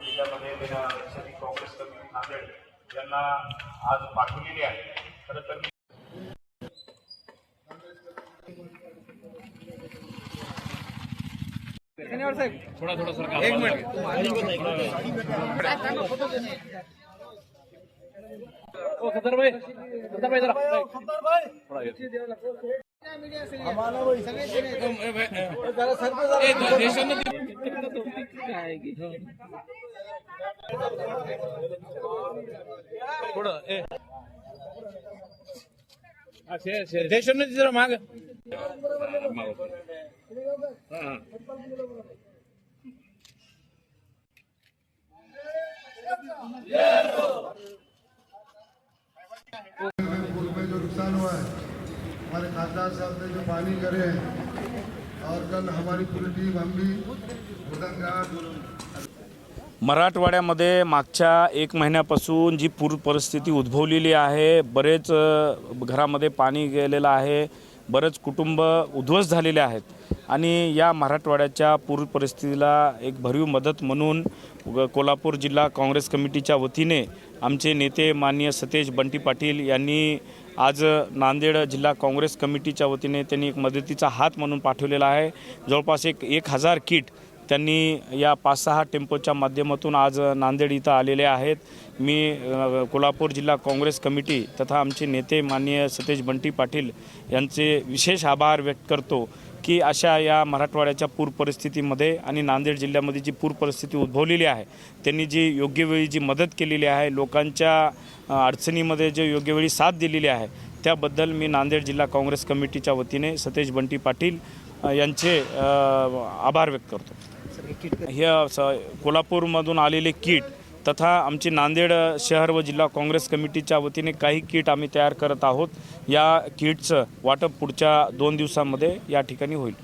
जिल्ह्यामध्ये देण्यासाठी काँग्रेस कमिटी नांदेड यांना आज पाठवलेली आहे. खरं तर मी देशांना जरा माग पुल में जो नुकसान हुआ है हमारे खासदार साहब ने जो पानी करे हैं और कल हमारी पूरी टीम हम भी मराठवाड्यामध्ये मागच्या एक महिन्यापासून जी पूर परिस्थिती उद्भवलेली आहे बरेच घरामध्ये पाणी गेलेलं आहे बरेच कुटुंब उद्ध्वस्त झालेले आहेत आणि या मराठवाड्याच्या पूर परिस्थितीला एक भरीव मदत म्हणून ग- कोल्हापूर जिल्हा काँग्रेस कमिटीच्या वतीने आमचे नेते माननीय सतेज बंटी पाटील यांनी आज नांदेड जिल्हा काँग्रेस कमिटीच्या वतीने त्यांनी एक मदतीचा हात म्हणून पाठवलेला आहे. जवळपास एक एक हजार किट त्यांनी या पाच सहा टेम्पोच्या माध्यमातून आज नांदेड इथं आलेले आहेत. मी कोल्हापूर जिल्हा काँग्रेस कमिटी तथा आमचे नेते माननीय सतेज बंटी पाटील यांचे विशेष आभार व्यक्त करतो. की अशा या मराठवाड्याच्या पूर परिस्थितीमध्ये आणि नांदेड जिल्ह्यामध्ये जी पूर परिस्थिती उद्भवलेली आहे त्यांनी जी योग्य वेळी जी मदत केलेली आहे लोकांच्या अडचणीमध्ये जे योग्य वेळी साथ दिलेली आहे त्याबद्दल मी नांदेड जिल्हा काँग्रेस कमिटीच्या वतीने सतेज बंटी पाटील यांचे आभार व्यक्त करतो. हे कोल्हापूरमधून आलेले किट तथा आमची नांदेड शहर व जिल्हा काँग्रेस कमिटीच्या वतीने काही किट आम्ही तयार करत आहोत. या किटचं वाटप पुढच्या दोन दिवसांमध्ये या ठिकाणी होईल.